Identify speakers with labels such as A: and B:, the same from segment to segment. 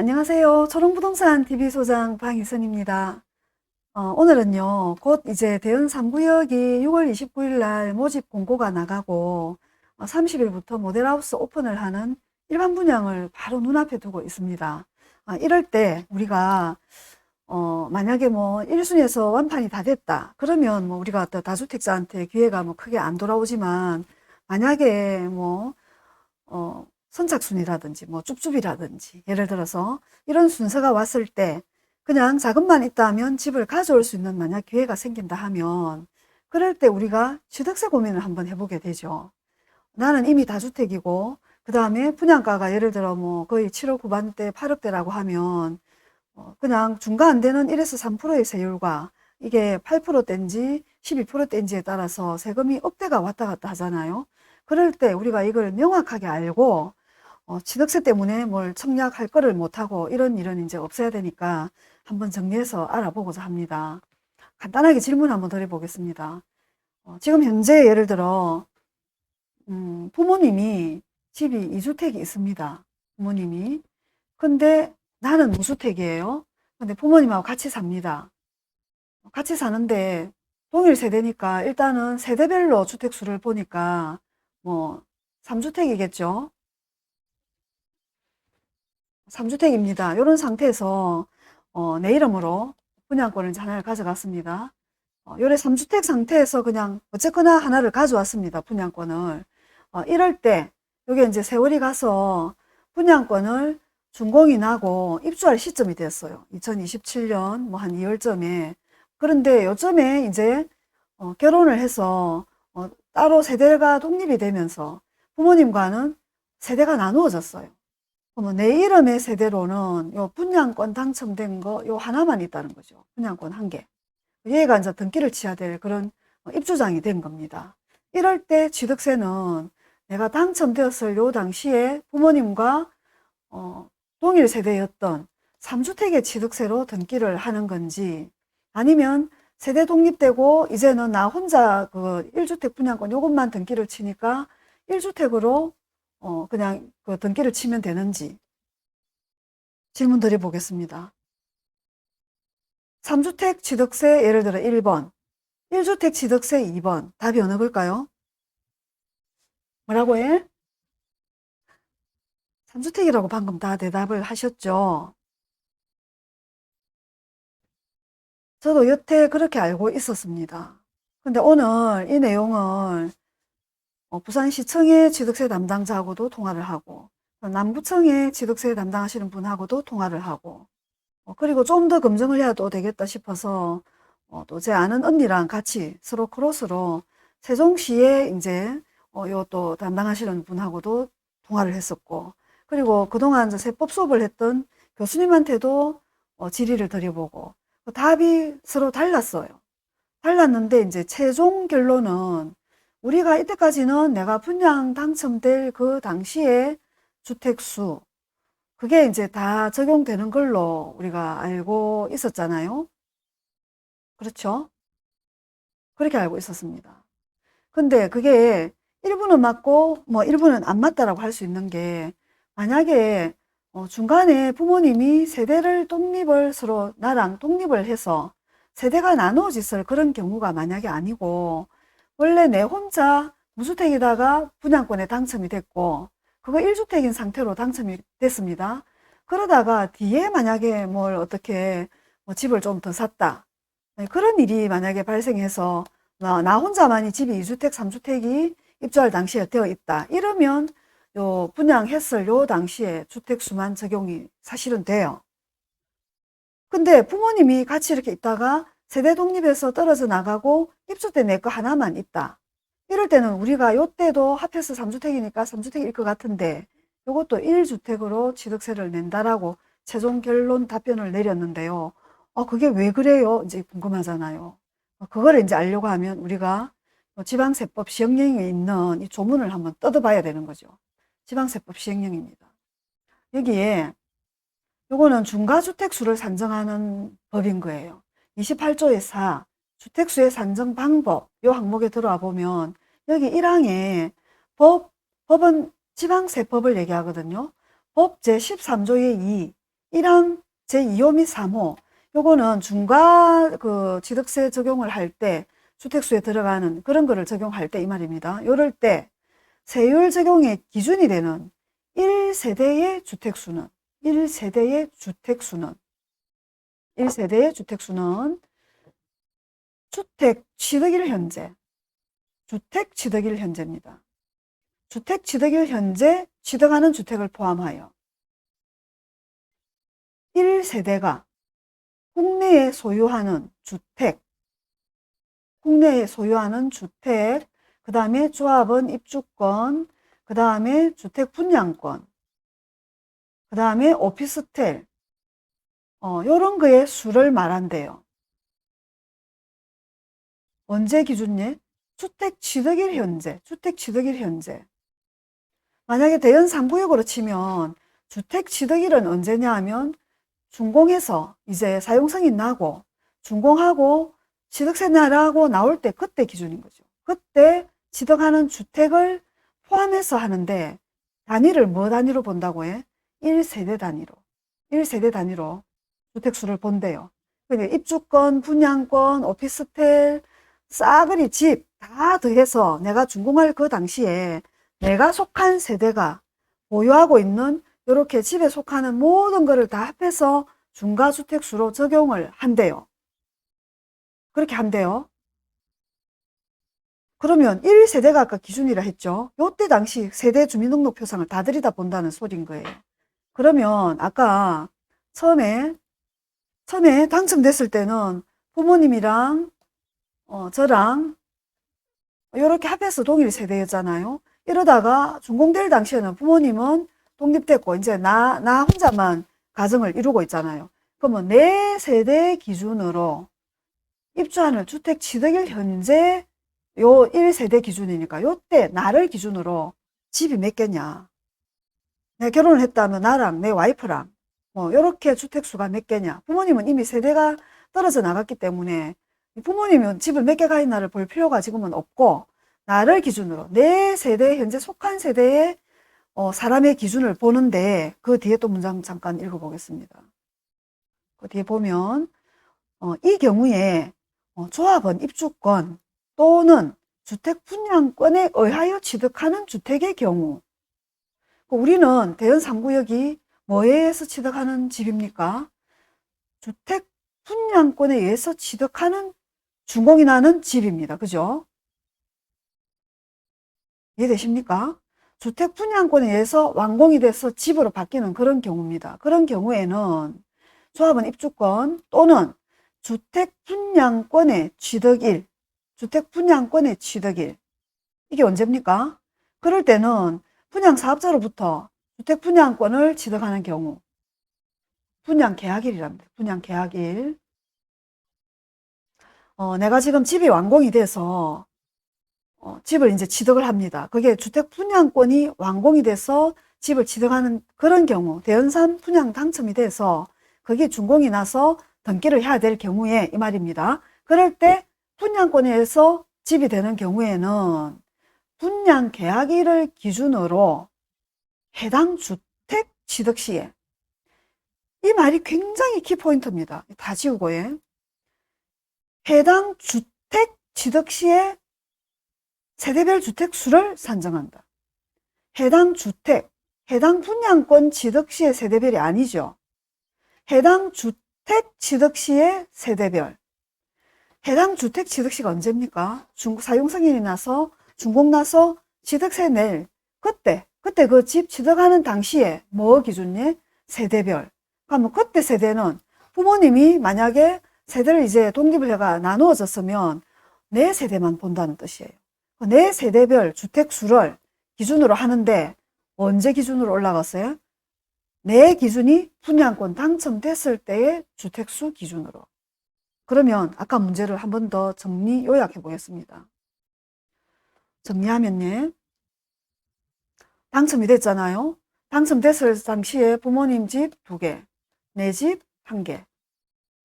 A: 안녕하세요. 초롱부동산 TV 소장 방희선입니다. 어, 오늘은요, 곧 이제 대연 3구역이 6월 29일 날 모집 공고가 나가고 어, 30일부터 모델하우스 오픈을 하는 일반 분양을 바로 눈앞에 두고 있습니다. 아, 이럴 때 우리가 어, 만약에 뭐 1순위에서 완판이 다 됐다. 그러면 뭐 우리가 또 다주택자한테 기회가 뭐 크게 안 돌아오지만 만약에 뭐 어, 선착순이라든지 뭐 쭈쭈비라든지 예를 들어서 이런 순서가 왔을 때 그냥 자금만 있다면 집을 가져올 수 있는 만약 기회가 생긴다 하면 그럴 때 우리가 취득세 고민을 한번 해보게 되죠. 나는 이미 다주택이고 그 다음에 분양가가 예를 들어 뭐 거의 7억 후반대 8억대라고 하면 어, 그냥 중과 안 되는 1에서 3%의 세율과 이게 8%대인지 12%대인지에 따라서 세금이 억대가 왔다 갔다 하잖아요. 그럴 때 우리가 이걸 명확하게 알고 어, 취득세 때문에 뭘 청약할 거를 못하고 이런 일은 이제 없어야 되니까 한번 정리해서 알아보고자 합니다. 간단하게 질문 한번 드려보겠습니다. 어, 지금 현재 예를 들어 음, 부모님이 집이 2주택이 있습니다. 부모님이. 근데 나는 무주택이에요. 근데 부모님하고 같이 삽니다. 같이 사는데 동일 세대니까 일단은 세대별로 주택수를 보니까 뭐 3주택이겠죠. 3주택입니다. 이런 상태에서 어, 내 이름으로 분양권을 하나를 가져갔습니다. 어, 요래 3주택 상태에서 그냥 어쨌거나 하나를 가져왔습니다. 분양권을. 어, 이럴 때 요게 이제 세월이 가서 분양권을 준공이 나고 입주할 시점이 됐어요. 2027년 뭐 한 2월쯤에. 그런데 요즘에 이제 어, 결혼을 해서 어, 따로 세대가 독립이 되면서 부모님과는 세대가 나누어졌어요. 그러면 내 이름의 세대로는 요 분양권 당첨된 거 요 하나만 있다는 거죠. 분양권 한 개. 얘가 이제 등기를 치야 될 그런 어, 입주장이 된 겁니다. 이럴 때 취득세는 내가 당첨되었을 요 당시에 부모님과 어, 동일 세대였던 3주택의 취득세로 등기를 하는 건지 아니면 세대 독립되고 이제는 나 혼자 그 1주택 분양권 요것만 등기를 치니까 1주택으로 어, 그냥 그 등기를 치면 되는지 질문 드려보겠습니다. 3주택 취득세 예를 들어 1번, 1주택 취득세 2번. 답이 어느 걸까요? 뭐라고 해? 3주택이라고 방금 다 대답을 하셨죠? 저도 여태 그렇게 알고 있었습니다. 근데 오늘 이 내용을 어, 부산시청의 취득세 담당자하고도 통화를 하고 남구청의 취득세 담당하시는 분하고도 통화를 하고 어, 그리고 좀 더 검증을 해야 또 되겠다 싶어서 어, 또제 아는 언니랑 같이 서로 크로스로 세종시에 이제 어, 요또 담당하시는 분하고도 통화를 했었고 그리고 그동안 세법 수업을 했던 교수님한테도 어, 질의를 드려보고 그 답이 서로 달랐어요. 달랐는데 이제 최종 결론은 우리가 이때까지는 내가 분양 당첨될 그 당시에 주택수 그게 이제 다 적용되는 걸로 우리가 알고 있었잖아요. 그렇죠? 그렇게 알고 있었습니다. 근데 그게 일부는 맞고 뭐 일부는 안 맞다라고 할 수 있는 게 만약에 어, 중간에 부모님이 세대를 독립을 서로 나랑 독립을 해서 세대가 나누어졌을 그런 경우가 만약에 아니고 원래 내 혼자 무주택에다가 분양권에 당첨이 됐고 그거 1주택인 상태로 당첨이 됐습니다. 그러다가 뒤에 만약에 뭘 어떻게 뭐 집을 좀 더 샀다. 네, 그런 일이 만약에 발생해서 나, 나 혼자만이 집이 2주택, 3주택이 입주할 당시에 되어 있다. 이러면 요 분양했을 요 당시에 주택수만 적용이 사실은 돼요. 근데 부모님이 같이 이렇게 있다가 세대 독립해서 떨어져 나가고 입주 때 내 거 하나만 있다. 이럴 때는 우리가 요때도 합해서 3주택이니까 3주택일 것 같은데 요것도 1주택으로 취득세를 낸다라고 최종 결론 답변을 내렸는데요. 어, 그게 왜 그래요? 이제 궁금하잖아요. 어, 그거를 이제 알려고 하면 우리가 지방세법 시행령에 있는 이 조문을 한번 뜯어봐야 되는 거죠. 지방세법 시행령입니다. 여기에 요거는 중과주택 수를 산정하는 법인 거예요. 28조의 4 주택수의 산정 방법 요 항목에 들어와 보면 여기 1항에 법 법은 지방세법을 얘기하거든요. 법 제13조의 2 1항 제2호 및 3호 요거는 중과 그 취득세 적용을 할 때 주택수에 들어가는 그런 거를 적용할 때 이 말입니다. 요럴 때 세율 적용의 기준이 되는 1세대의 주택수는 1세대의 주택수는 1세대의 주택수는 주택 취득일 현재 주택 취득일 현재입니다. 주택 취득일 현재 취득하는 주택을 포함하여 1세대가 국내에 소유하는 주택, 국내에 소유하는 주택, 그 다음에 조합원 입주권, 그 다음에 주택 분양권, 그 다음에 오피스텔, 어, 요런 거의 수를 말한대요. 언제 기준이? 주택 취득일 현재, 주택 취득일 현재. 만약에 대연 3구역으로 치면 주택 취득일은 언제냐 하면 준공해서 이제 사용승인 나고 준공하고 취득세 나라고 나올 때 그때 기준인 거죠. 그때 취득하는 주택을 포함해서 하는데 단위를 뭐 단위로 본다고 해? 1세대 단위로. 1세대 단위로 주택수를 본대요. 입주권, 분양권, 오피스텔, 싸그리 집 다 더해서 내가 준공할 그 당시에 내가 속한 세대가 보유하고 있는 이렇게 집에 속하는 모든 것을 다 합해서 중과주택수로 적용을 한대요. 그렇게 한대요. 그러면 1세대가 아까 기준이라 했죠. 요때 당시 세대 주민등록표상을 다 들이다 본다는 소린 거예요. 그러면 아까 처음에 처음에 당첨됐을 때는 부모님이랑 어, 저랑 이렇게 합해서 동일 세대였잖아요. 이러다가 준공될 당시에는 부모님은 독립됐고 이제 나, 나 혼자만 가정을 이루고 있잖아요. 그러면 내 세대 기준으로 입주하는 주택 취득일 현재 요 1세대 기준이니까 요때 나를 기준으로 집이 몇 개냐. 내가 결혼을 했다면 나랑 내 와이프랑 뭐 요렇게 주택수가 몇 개냐. 부모님은 이미 세대가 떨어져 나갔기 때문에 부모님은 집을 몇 개가 있나를 볼 필요가 지금은 없고 나를 기준으로 내 세대 현재 속한 세대의 어, 사람의 기준을 보는데 그 뒤에 또 문장 잠깐 읽어보겠습니다. 그 뒤에 보면 어, 이 경우에 어, 조합원 입주권 또는 주택 분양권에 의하여 취득하는 주택의 경우 그 우리는 대연 3구역이 뭐에 의해서 취득하는 집입니까? 주택 분양권에 의해서 취득하는 준공이 나는 집입니다. 그죠? 이해되십니까? 주택 분양권에 의해서 완공이 돼서 집으로 바뀌는 그런 경우입니다. 그런 경우에는 조합원 입주권 또는 주택 분양권의 취득일, 주택 분양권의 취득일. 이게 언제입니까? 그럴 때는 분양 사업자로부터 주택 분양권을 취득하는 경우. 분양 계약일이랍니다. 분양 계약일. 어, 내가 지금 집이 완공이 돼서 어, 집을 이제 취득을 합니다. 그게 주택 분양권이 완공이 돼서 집을 취득하는 그런 경우, 대연산 분양 당첨이 돼서 그게 준공이 나서 등기를 해야 될 경우에 이 말입니다. 그럴 때 분양권에서 집이 되는 경우에는 분양 계약일을 기준으로 해당 주택 취득 시에 이 말이 굉장히 키포인트입니다. 다 지우고 예. 해당 주택 취득 시에 세대별 주택 수를 산정한다. 해당 주택, 해당 분양권 취득 시의 세대별이 아니죠. 해당 주택 취득 시의 세대별. 해당 주택 취득 시가 언제입니까? 중, 사용 승인이 나서 준공 나서 취득세 낼 그때 그때 그 집 취득하는 당시에 뭐 기준이 세대별. 그러면 그때 세대는 부모님이 만약에 세대를 이제 독립을 해가 나누어졌으면 내 세대만 본다는 뜻이에요. 내 세대별 주택 수를 기준으로 하는데 언제 기준으로 올라갔어요? 내 기준이 분양권 당첨됐을 때의 주택수 기준으로. 그러면 아까 문제를 한 번 더 정리 요약해 보겠습니다. 정리하면요. 당첨이 됐잖아요. 당첨됐을 당시에 부모님 집 두 개, 내 집 한 개.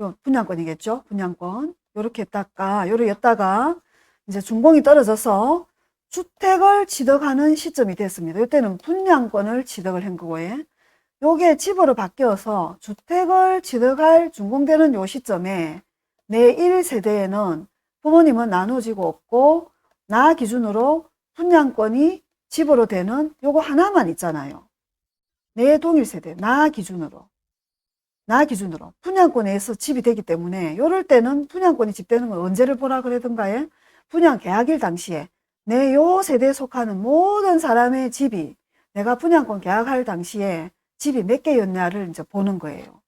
A: 요 분양권이겠죠? 분양권. 요렇게 했다가, 요렇게 했다가 이제 준공이 떨어져서 주택을 취득하는 시점이 됐습니다. 이때는 분양권을 취득을 한 거고요. 요게 집으로 바뀌어서 주택을 취득할 준공되는 요 시점에 내 1세대에는 부모님은 나눠지고 없고 나 기준으로 분양권이 집으로 되는 요거 하나만 있잖아요. 내 동일 세대, 나 기준으로. 나 기준으로. 분양권에서 집이 되기 때문에 요럴 때는 분양권이 집되는 걸 언제를 보라 그러던가에 분양 계약일 당시에 내 요 세대에 속하는 모든 사람의 집이 내가 분양권 계약할 당시에 집이 몇 개였냐를 이제 보는 거예요.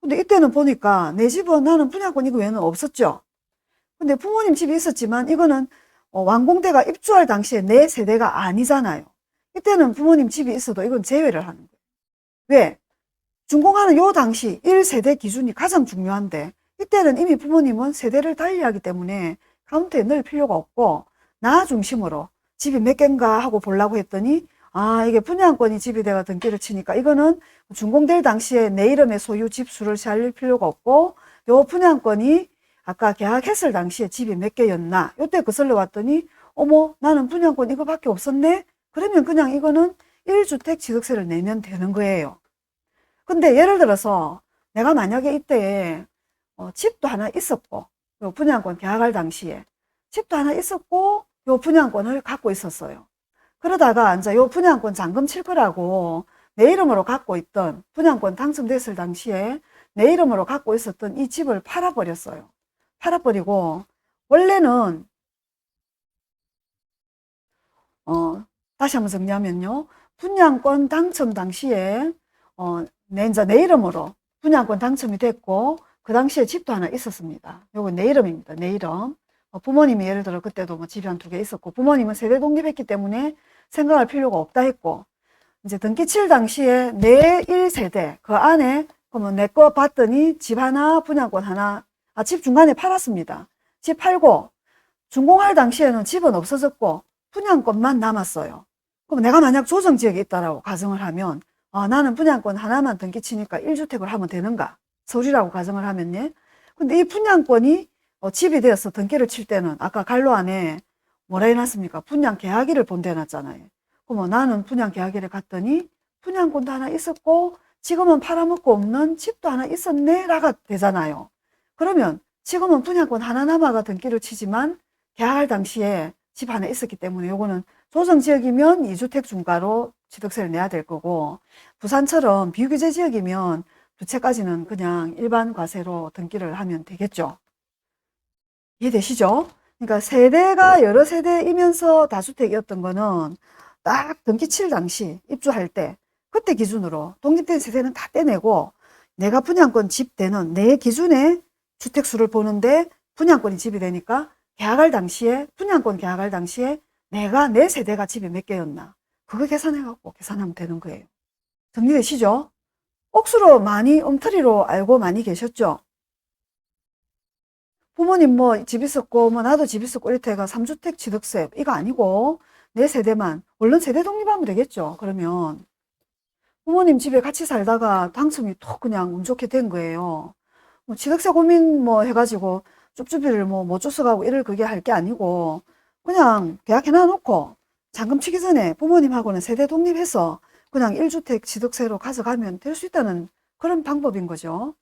A: 근데 이때는 보니까 내 집은 나는 분양권 이거 외에는 없었죠. 근데 부모님 집이 있었지만 이거는 어, 완공대가 입주할 당시에 내 세대가 아니잖아요. 이때는 부모님 집이 있어도 이건 제외를 하는 거예요. 왜? 준공하는 요 당시 1세대 기준이 가장 중요한데 이때는 이미 부모님은 세대를 달리하기 때문에 카운트에 넣을 필요가 없고 나 중심으로 집이 몇 개인가 하고 보려고 했더니 아 이게 분양권이 집이 돼가 등기를 치니까 이거는 준공될 당시에 내 이름의 소유 집수를 살릴 필요가 없고 요 분양권이 아까 계약했을 당시에 집이 몇 개였나? 요때 거슬러 왔더니 어머 나는 분양권 이거밖에 없었네? 그러면 그냥 이거는 1주택 취득세를 내면 되는 거예요. 근데 예를 들어서 내가 만약에 이때 어, 집도 하나 있었고 요 분양권 계약할 당시에 집도 하나 있었고 요 분양권을 갖고 있었어요. 그러다가 이제 요 분양권 잔금 칠 거라고 내 이름으로 갖고 있던 분양권 당첨됐을 당시에 내 이름으로 갖고 있었던 이 집을 팔아버렸어요. 팔아버리고 원래는 어 다시 한번 정리하면요. 분양권 당첨 당시에 어 내 이제 내 이름으로 분양권 당첨이 됐고 그 당시에 집도 하나 있었습니다. 요거 내 이름입니다. 내 이름. 어, 부모님이 예를 들어 그때도 뭐 집이 한 두 개 있었고 부모님은 세대 독립했기 때문에 생각할 필요가 없다 했고 이제 등기 칠 당시에 내 1세대 그 안에 그러면 내 거 봤더니 집 하나 분양권 하나 아 집 중간에 팔았습니다. 집 팔고 준공할 당시에는 집은 없어졌고 분양권만 남았어요. 그럼 내가 만약 조정 지역에 있다라고 가정을 하면 아, 나는 분양권 하나만 등기 치니까 1주택을 하면 되는가? 서울이라고 가정을 하면요. 근데 이 분양권이 어, 집이 되어서 등기를 칠 때는 아까 갈로 안에 뭐라 해놨습니까? 분양 계약일을 본대 놨잖아요. 그러면 나는 분양 계약일에 갔더니 분양권도 하나 있었고 지금은 팔아먹고 없는 집도 하나 있었네 라가 되잖아요. 그러면 지금은 분양권 하나 남아가 등기를 치지만 계약할 당시에 집 하나 있었기 때문에 요거는 조정 지역이면 2주택 중과로 취득세를 내야 될 거고 부산처럼 비규제 지역이면 두 채까지는 그냥 일반 과세로 등기를 하면 되겠죠. 이해되시죠? 그러니까 세대가 여러 세대이면서 다주택이었던 거는 딱 등기 칠 당시 입주할 때 그때 기준으로 독립된 세대는 다 떼내고 내가 분양권 집 되는 내 기준의 주택수를 보는데 분양권이 집이 되니까 계약할 당시에 분양권 계약할 당시에 내가 내 세대가 집이 몇 개였나 그거 계산해 갖고 계산하면 되는 거예요. 정리되시죠? 억수로 많이 엉터리로 알고 많이 계셨죠? 부모님 뭐 집 있었고 뭐 나도 집 있었고 이렇게가 3주택 취득세 이거 아니고 내 세대만 얼른 세대 독립하면 되겠죠. 그러면 부모님 집에 같이 살다가 당첨이 톡 그냥 운 좋게 된 거예요. 뭐 취득세 고민 뭐 해가지고 쭈쭈비를 뭐못 쫓아가고 이럴 그게 할 게 아니고 그냥 계약해 놔 놓고 잔금 치기 전에 부모님하고는 세대 독립해서 그냥 1주택 취득세로 가져가면 될 수 있다는 그런 방법인 거죠.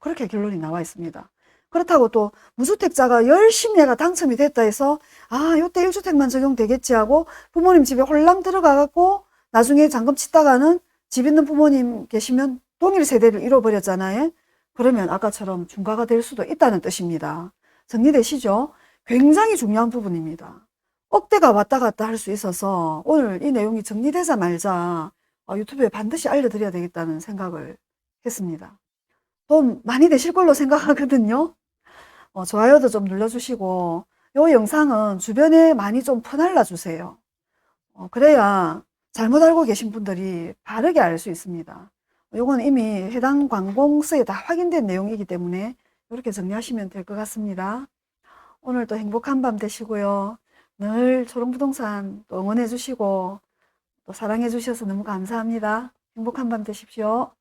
A: 그렇게 결론이 나와 있습니다. 그렇다고 또 무주택자가 열심히 내가 당첨이 됐다 해서 아 요때 1주택만 적용되겠지 하고 부모님 집에 홀랑 들어가 갖고 나중에 잔금 치다가는 집 있는 부모님 계시면 동일 세대를 잃어버렸잖아요. 그러면 아까처럼 중과가 될 수도 있다는 뜻입니다. 정리되시죠? 굉장히 중요한 부분입니다. 억대가 왔다 갔다 할 수 있어서 오늘 이 내용이 정리되자마자 어, 유튜브에 반드시 알려드려야 되겠다는 생각을 했습니다. 도움 많이 되실 걸로 생각하거든요. 어, 좋아요도 좀 눌러주시고 이 영상은 주변에 많이 좀 퍼날라 주세요. 어, 그래야 잘못 알고 계신 분들이 바르게 알 수 있습니다. 이건 이미 해당 관공서에 다 확인된 내용이기 때문에 이렇게 정리하시면 될 것 같습니다. 오늘도 행복한 밤 되시고요. 늘 초롱부동산 또 응원해 주시고 또 사랑해 주셔서 너무 감사합니다. 행복한 밤 되십시오.